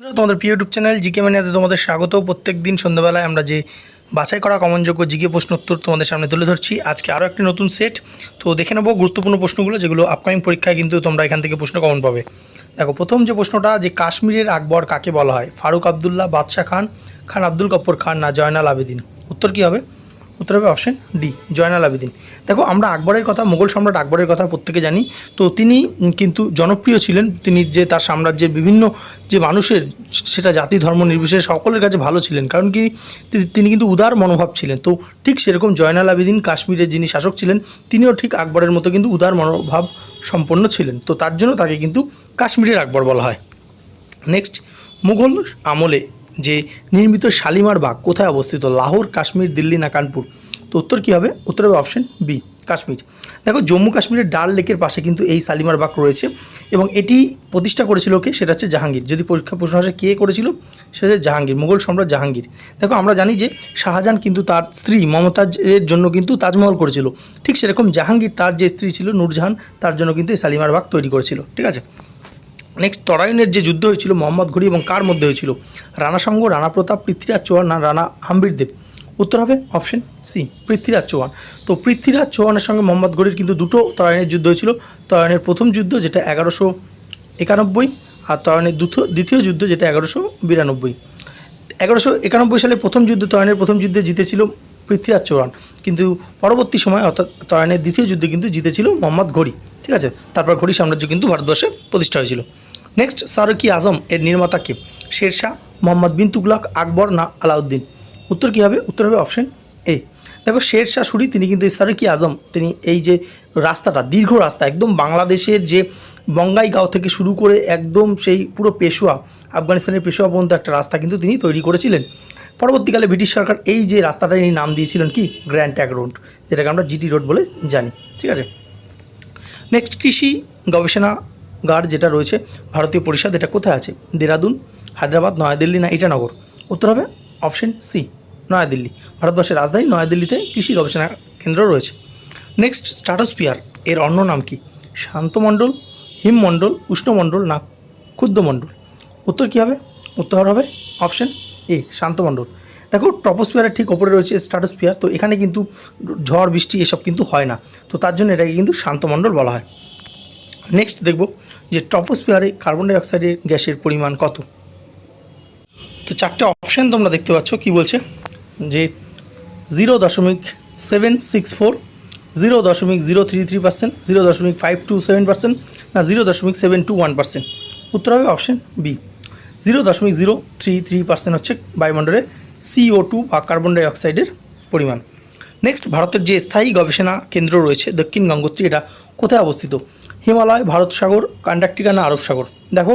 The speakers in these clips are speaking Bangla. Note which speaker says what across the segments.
Speaker 1: তোমাদের প্রিয় ইউটিউব চ্যানেল জিকে মানিয়াতে তোমাদের স্বাগত প্রত্যেক দিন সন্ধ্যাবেলায় আমরা যে বাছাই করা কমনযোগ্য জিকে প্রশ্ন উত্তর তোমাদের সামনে তুলে ধরছি। আজকে আরও একটি নতুন সেট তো দেখে নেব গুরুত্বপূর্ণ প্রশ্নগুলো, যেগুলো আপকামিং পরীক্ষায় কিন্তু তোমরা এখান থেকে প্রশ্ন কমন পাবে। দেখো, প্রথম যে প্রশ্নটা, যে কাশ্মীরের আকবর কাকে বলা হয়? ফারুক আবদুল্লাহ, বাদশাহ খান খান আব্দুল গফর খান না জয়নাল আবেদিন? উত্তর কী হবে? উত্তর হবে অপশন ডি জয়নাল আবেদিন। দেখো, আমরা আকবরের কথা মোগল সম্রাট আকবরের কথা প্রত্যেকে জানি। তো তিনি কিন্তু জনপ্রিয় ছিলেন। তিনি যে তার সাম্রাজ্যের বিভিন্ন যে মানুষের, সেটা জাতি, ধর্ম নির্বিশেষে সকলের কাছে ভালো ছিলেন। কারণ কি তিনি কিন্তু উদার মনোভাব ছিলেন। তো ঠিক সেরকম জয়নাল আবেদিন কাশ্মীরের যিনি শাসক ছিলেন, তিনিও ঠিক আকবরের মতো কিন্তু উদার মনোভাব সম্পন্ন ছিলেন। তো তার জন্য তাকে কিন্তু কাশ্মীরের আকবর বলা হয়। নেক্সট মুঘল আমলে যে নির্মিত শালিমার বাগ কোথায় অবস্থিত? লাহোর, কাশ্মীর, দিল্লি না কানপুর? তো উত্তর কী হবে? উত্তর হবে অপশন বি কাশ্মীর। দেখো, জম্মু কাশ্মীরের ডাল লেকের পাশে কিন্তু এই শালিমার বাগ রয়েছে এবং এটি প্রতিষ্ঠা করেছিল কে? সেটা হচ্ছে জাহাঙ্গীর। যদি পরীক্ষা প্রশ্ন আসে কে করেছিল? সেটা হচ্ছে জাহাঙ্গীর, মুঘল সম্রাট জাহাঙ্গীর। দেখো, আমরা জানি যে শাহজাহান কিন্তু তার স্ত্রী মমতাজের জন্য কিন্তু তাজমহল করেছিল। ঠিক সেরকম জাহাঙ্গীর তার যে স্ত্রী ছিল, নূরজাহান, তার জন্য কিন্তু এই শালিমার বাগ তৈরি করেছিল। ঠিক আছে? নেক্সট তরাইনের যে যুদ্ধ হয়েছিল, মোহাম্মদ ঘুরি এবং কার মধ্যে হয়েছিল? রানা সঙ্গ রানা প্রতাপ, পৃথ্বীরাজ চৌহান, না, রানা হাম্বির দেব। উত্তর হবে অপশন সি পৃথ্বীরাজ চৌহান। তো পৃথ্বীরাজ চৌহানের সঙ্গে মোহাম্মদ ঘড়ির কিন্তু দুটো তরাইনের যুদ্ধ হয়েছিল। তরাইনের প্রথম যুদ্ধ যেটা এগারোশো একানব্বই আর তরাইনের দ্বিতীয় যুদ্ধ যেটা এগারোশো বিরানব্বই। এগারোশো একানব্বই সালে প্রথম যুদ্ধ তরাইনের প্রথম যুদ্ধে জিতেছিল পৃথ্বীরাজ চৌহান। কিন্তু পরবর্তী সময় অর্থাৎ তরাইনের দ্বিতীয় যুদ্ধে কিন্তু জিতেছিল মোহাম্মদ ঘড়ি ঠিক আছে? তারপর ঘড়ি সাম্রাজ্য কিন্তু ভারতবর্ষে প্রতিষ্ঠা হয়েছিল। নেক্সট সারকি আজম এর নির্মাতা কে? শেরশাহ, মোহাম্মদ বিন তুগলক আকবর না আলাউদ্দিন? উত্তর কী হবে? উত্তর হবে অপশন এ দেখো, শেরশাহ সুরি তিনি কিন্তু সারকি আজম, তিনি এই যে রাস্তাটা, দীর্ঘ রাস্তা, একদম বাংলাদেশের যে বঙ্গাইগাঁও থেকে শুরু করে একদম সেই পুরো পেশোয়া, আফগানিস্তানের পেশোয়া পর্যন্ত একটা রাস্তা কিন্তু তিনি তৈরি করেছিলেন। পরবর্তীকালে ব্রিটিশ সরকার এই যে রাস্তাটা ইনি নাম দিয়েছিলেন কি? গ্র্যান্ড ট্যাগ রোড যেটাকে আমরা জিটি রোড বলে জানি। ঠিক আছে? নেক্সট কৃষি গবেষণাগার যেটা রয়েছে, ভারতীয় পরিষদ এটা কোথায় আছে? দেরাদুন, হায়দ্রাবাদ, নয়াদিল্লি না ইটানগর? উত্তর হবে অপশন সি, নয়াদিল্লি। ভারতবর্ষের রাজধানী নয়াদিল্লিতে কৃষি গবেষণা কেন্দ্র রয়েছে। নেক্সট স্ট্রাটোস্পিয়ার এর অন্য নাম কি? শান্তমণ্ডল, হিমমণ্ডল, উষ্ণমণ্ডল না ক্ষুদ্রমণ্ডল? উত্তর কী হবে? উত্তর হবে অপশন এ, শান্তমণ্ডল। দেখো, ট্রপোস্ফিয়ারের ঠিক ওপরে রয়েছে স্ট্রাটোস্ফিয়ার, তো এখানে কিন্তু ঝড়, বৃষ্টি এসব কিন্তু হয় না। তো তার জন্য এটাকে কিন্তু শান্তমণ্ডল বলা হয়। নেক্সট দেখব যে ট্রপোস্ফিয়ারে কার্বন ডাইঅক্সাইডের গ্যাসের পরিমাণ কত। তো চারটে অপশান তোমরা দেখতে পাচ্ছ, কি বলছে? যে জিরো দশমিক সেভেন সিক্স ফোর জিরো দশমিক zero three three percent zero দশমিক ফাইভ টু সেভেন পার্সেন্ট না জিরো দশমিক সেভেন টু ওয়ান পার্সেন্ট উত্তর হবে অপশান বি জিরো দশমিক জিরো থ্রি থ্রি পার্সেন্ট হচ্ছে বায়ুমণ্ডলে সিও টু বা কার্বন ডাইঅক্সাইডের পরিমাণ। নেক্সট ভারতের যে স্থায়ী গবেষণা কেন্দ্র রয়েছে, দক্ষিণ গঙ্গোত্রী, এটা কোথায় অবস্থিত? হিমালয়, ভারত সাগর আন্টার্কটিকা না আরব সাগর? দেখো,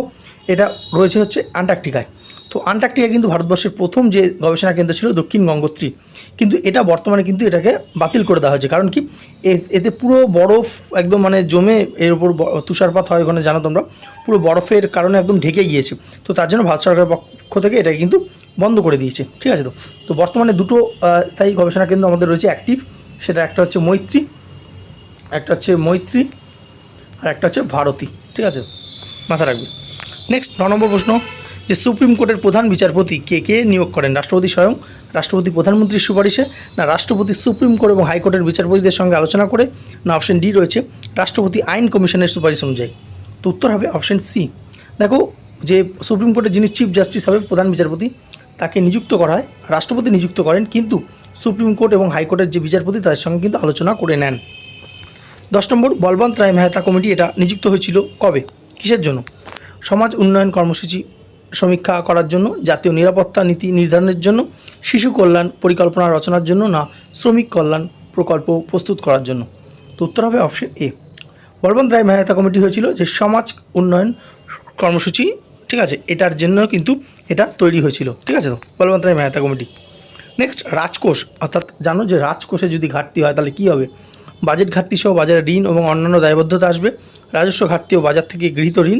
Speaker 1: এটা রয়েছে হচ্ছে আন্টার্কটিকায় তো আন্টার্কটিকা কিন্তু ভারতবর্ষের প্রথম যে গবেষণা কেন্দ্র ছিল দক্ষিণ গঙ্গোত্রী। কিন্তু এটা বর্তমানে কিন্তু এটাকে বাতিল করে দেওয়া হয়েছে। কারণ কি? এতে পুরো বরফ একদম মানে জমে এর উপর তুষারপাত হয় ওখানে, জানো তোমরা? পুরো বরফের কারণে একদম ঢেকে গিয়েছে। তো তার জন্য ভারত সরকারের পক্ষ থেকে এটাকে কিন্তু বন্ধ করে দিয়েছে। ঠিক আছে তো? তো বর্তমানে দুটো স্থায়ী গবেষণা কেন্দ্র আমাদের রয়েছে অ্যাক্টিভ। সেটা একটা হচ্ছে মৈত্রী, একটা হচ্ছে মৈত্রী আর একটা হচ্ছে ভারতী, ঠিক আছে? মাথা রাখবে। নেক্সট ন নম্বর প্রশ্ন। যে সুপ্রিম কোর্টের প্রধান বিচারপতি কে কে নিয়োগ করেন? রাষ্ট্রপতি স্বয়ং, রাষ্ট্রপতি প্রধানমন্ত্রীর সুপারিশে, না রাষ্ট্রপতি সুপ্রিম কোর্ট এবং হাইকোর্টের বিচারপতিদের সঙ্গে আলোচনা করে, না অপশন ডি রয়েছে, রাষ্ট্রপতি আইন কমিশনের সুপারিশ অনুযায়ী? তো উত্তর হবে অপশন সি দেখো, যে সুপ্রিম কোর্টের যিনি চিফ জাস্টিস হবে, প্রধান বিচারপতি, তাকে নিযুক্ত করা হয়, রাষ্ট্রপতি নিযুক্ত করেন, কিন্তু সুপ্রিম কোর্ট এবং হাইকোর্টের যে বিচারপতি, তাদের সঙ্গে কিন্তু আলোচনা করে নেন। দশ নম্বর, বলবন্ত রায় মেহতা কমিটি এটা নিযুক্ত হয়েছিল কবে? কিসের জন্য? সমাজ উন্নয়ন কর্মসূচি সমীক্ষা করার জন্য, জাতীয় নিরাপত্তা নীতি নির্ধারণের জন্য, শিশু কল্যাণ পরিকল্পনা রচনার জন্য না শ্রমিক কল্যাণ প্রকল্প প্রস্তুত করার জন্য? তো উত্তর হবে option A. Balwant Rai Mehta committee হয়েছিল যে সমাজ উন্নয়ন কর্মসূচি, ঠিক আছে, এটার জন্য কিন্তু এটা তৈরি হয়েছিল, ঠিক আছে তো? বলবন্ত রায় মেহতা কমিটি। নেক্সট রাজকোষ, অর্থাৎ জানো যে রাজকোষে যদি ঘাটতি হয় তাহলে কী হবে? বাজেট ঘাটতি সহ বাজারে ঋণ এবং অন্যান্য দায়বদ্ধতা আসবে। রাজস্ব ঘাটতি ও বাজার থেকে গৃহীত ঋণ,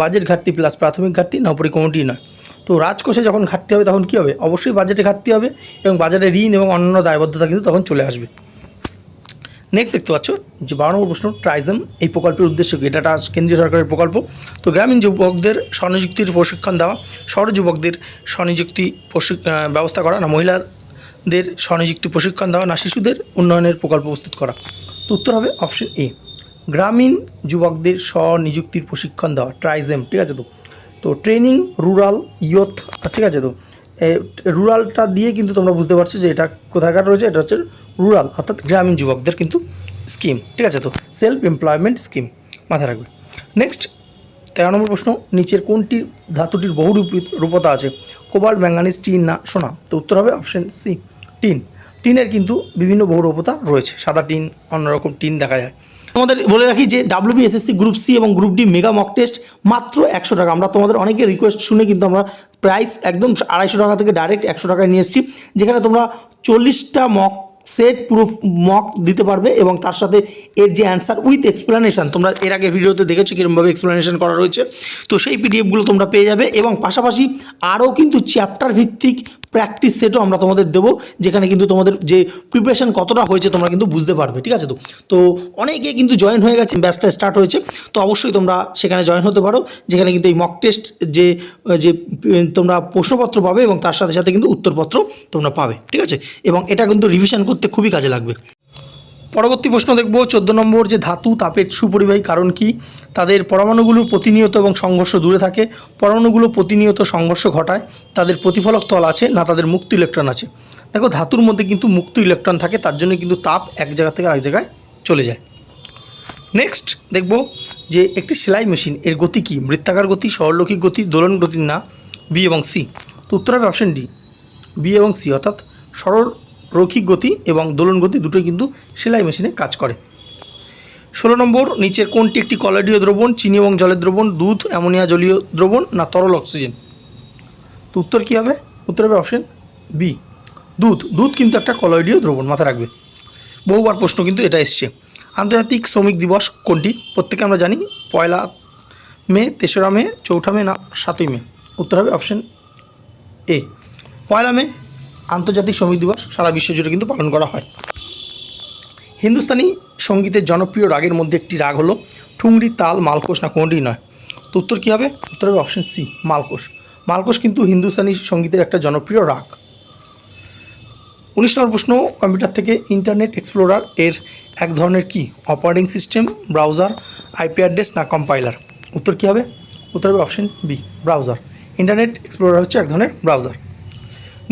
Speaker 1: বাজেট ঘাটতি প্লাস প্রাথমিক ঘাটতি, না উপরে কমিটি নয়। তো রাজকোষে যখন ঘাটতি হবে তখন কী হবে? অবশ্যই বাজেটে ঘাটতি হবে এবং বাজারে ঋণ এবং অন্যান্য দায়বদ্ধতা কিন্তু তখন চলে আসবে। নেক্সট দেখতে পাচ্ছ যে বারো নম্বর প্রশ্ন, ট্রাইজম এই প্রকল্পের উদ্দেশ্য কি? এটা কেন্দ্রীয় সরকারের প্রকল্প। তো গ্রামীণ যুবকদের স্বনিযুক্তির প্রশিক্ষণ দেওয়া শহর যুবকদের স্বনিযুক্তি ব্যবস্থা করা, না মহিলাদের স্বনিযুক্তি প্রশিক্ষণ দেওয়া না শিশুদের উন্নয়নের প্রকল্প প্রস্তুত করা। তো উত্তর হবে অপশন এ গ্রামীণ যুবকদের স্বনিযুক্তির প্রশিক্ষণ দেওয়া ট্রাইজেম ঠিক আছে তো? তো ট্রেনিং রুরাল ইয়থ ঠিক আছে তো? রুরালটা দিয়ে কিন্তু তোমরা বুঝতে পারছ যে এটা কোথাকার রয়েছে, এটা হচ্ছে রুরাল অর্থাৎ গ্রামীণ যুবকদের কিন্তু স্কিম ঠিক আছে তো? সেলফ এমপ্লয়মেন্ট স্কিম মাথায় রাখবে। নেক্সট তেরো নম্বর প্রশ্ন, নিচের কোনটি ধাতুটির বহু রূপি- রূপতা আছে? কোবাল্ট, ম্যাঙ্গানিজ, টিন না সোনা? তো উত্তর হবে অপশন সি টিন। টিনের কিন্তু বিভিন্ন বহুরূপতা রয়েছে। সাদা টিন, অন্যরকম টিন দেখা যায়। তোমাদের বলে রাখি যে ডাব্লিউবিএসএসসি গ্রুপ সি এবং group D mega mock test মাত্র একশো টাকা। আমরা তোমাদের অনেকে রিকোয়েস্ট শুনে কিন্তু আমরা প্রাইস একদম আড়াইশো টাকা থেকে ডাইরেক্ট একশো টাকায় নিয়ে এসেছি। যেখানে তোমরা চল্লিশটা মক সেট প্রুফ মক দিতে পারবে এবং তার সাথে এর যে অ্যান্সার উইথ এক্সপ্লেনেশন তোমরা এর আগে ভিডিওতে দেখেছ কীরকমভাবে এক্সপ্লেনেশন করা রয়েছে। তো সেই পিডিএফগুলো তোমরা পেয়ে যাবে এবং পাশাপাশি আরও কিন্তু চ্যাপ্টার ভিত্তিক প্র্যাকটিস সেটও আমরা তোমাদের দেবো, যেখানে কিন্তু তোমাদের যে প্রিপারেশন কতটা হয়েছে তোমরা কিন্তু বুঝতে পারবে, ঠিক আছে তো? তো অনেকে কিন্তু জয়েন হয়ে গেছে ব্যাচটা স্টার্ট হয়েছে, তো অবশ্যই তোমরা সেখানে জয়েন হতে পারো, যেখানে কিন্তু এই মক টেস্ট যে যে, তোমরা প্রশ্নপত্র পাবে এবং তার সাথে সাথে কিন্তু উত্তরপত্র তোমরা পাবে, ঠিক আছে? এবং এটা কিন্তু রিভিশন করতে খুবই কাজে লাগবে। পরবর্তী প্রশ্ন দেখব, চোদ্দ নম্বর যে ধাতু, তাপের সুপরিবাহী কারণ কি? তাদের পরমাণুগুলো প্রতিনিয়ত এবং সংঘর্ষ দূরে থাকে। পরমাণুগুলো প্রতিনিয়ত সংঘর্ষ ঘটায়। তাদের প্রতিফলক তল আছে, না তাদের মুক্ত ইলেকট্রন আছে। দেখো, ধাতুর মধ্যে কিন্তু মুক্ত ইলেকট্রন থাকে, তার জন্য কিন্তু তাপ এক জায়গা থেকে আরেক জায়গায় চলে যায়। নেক্সট দেখব যে একটি সেলাই মেশিন, এর গতি কি? বৃত্তাকার গতি সরলৌকিক গতি, দোলন গতি না, বি এবং সি। তো উত্তর হবে অপশন ডি। বি এবং সি, অর্থাৎ সরল রৈখিক গতি এবং দোলন গতি দুটোই কিন্তু সেলাই মেশিনে কাজ করে। ষোলো নম্বর, নিচের কোনটি একটি কলয়ডীয় দ্রবণ, চিনি এবং জলের দ্রবণ, দুধ, অ্যামোনিয়া জলীয় দ্রবণ না তরল অক্সিজেন? তো উত্তর কী হবে? উত্তর হবে অপশন বি দুধ দুধ কিন্তু একটা কলয়ডীয় দ্রবণ, মাথায় রাখবে। বহুবার প্রশ্ন কিন্তু এটা এসছে। আন্তর্জাতিক শ্রমিক দিবস কোনটি? প্রত্যেকে আমরা জানি, পয়লা মে, তেসরা মে, চৌঠা মে না সাতই মে। উত্তর হবে অপশন এ পয়লা মে আন্তর্জাতিক শ্রমিক দিবস সারা বিশ্ব জুড়ে কিন্তু পালন করা হয়। হিন্দুস্তানি সঙ্গীতের জনপ্রিয় রাগের মধ্যে একটি রাগ হলো, ঠুংরি তাল মালকোষ না কোনটি নয়? তো উত্তর কী হবে? উত্তর হবে অপশন সি মালকোষ। মালকোষ কিন্তু হিন্দুস্তানি সঙ্গীতের একটা জনপ্রিয় রাগ। উনিশ নম্বর প্রশ্ন, কম্পিউটার থেকে ইন্টারনেট এক্সপ্লোরার এর এক ধরনের কি? Operating system, browser, IP address না কম্পাইলার? উত্তর কী হবে? উত্তর হবে option B browser. Internet Explorer হচ্ছে এক ধরনের ব্রাউজার।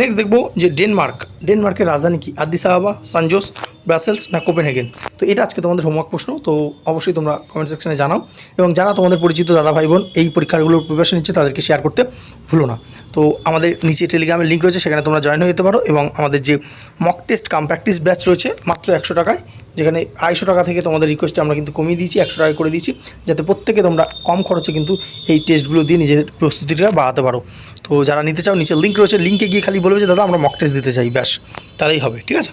Speaker 1: নেক্সট দেখব যে ডেনমার্ক ডেনমার্কের রাজধানী কি? আদিস আবাবা সানজোস ব্রাসেলস না কোপেনহেগেন তো এটা আজকে তোমাদের হোমওয়ার্ক প্রশ্ন, তো অবশ্যই তোমরা কমেন্ট সেকশনে জানাও। এবং যারা তোমাদের পরিচিত দাদা ভাই বোন, এই পরীক্ষাগুলোর প্রিপারেশন নিচ্ছে, তাদেরকে শেয়ার করতে ভুলো না। তো আমাদের নিচে টেলিগ্রামের লিঙ্ক রয়েছে, সেখানে তোমরা জয়েন হয়ে যেতে পারো। এবং আমাদের যে mock test cum practice batch রয়েছে, মাত্র একশো টাকায় যেখানে আড়াইশো টাকা থেকে তোমাদের রিকোয়েস্টে আমরা কিন্তু কমিয়ে দিয়েছি, একশো টাকা করে দিয়েছি, যাতে প্রত্যেকে তোমরা কম খরচে কিন্তু এই টেস্টগুলো দিয়ে নিজেদের প্রস্তুতিটা বাড়াতে পারো। তো যারা নিতে চাও নিচে লিঙ্ক রয়েছে লিঙ্কে গিয়ে খালি বলবে যে, দাদা, আমরা মক টেস্ট দিতে চাই। ব্যাস তারাই হবে, ঠিক আছে?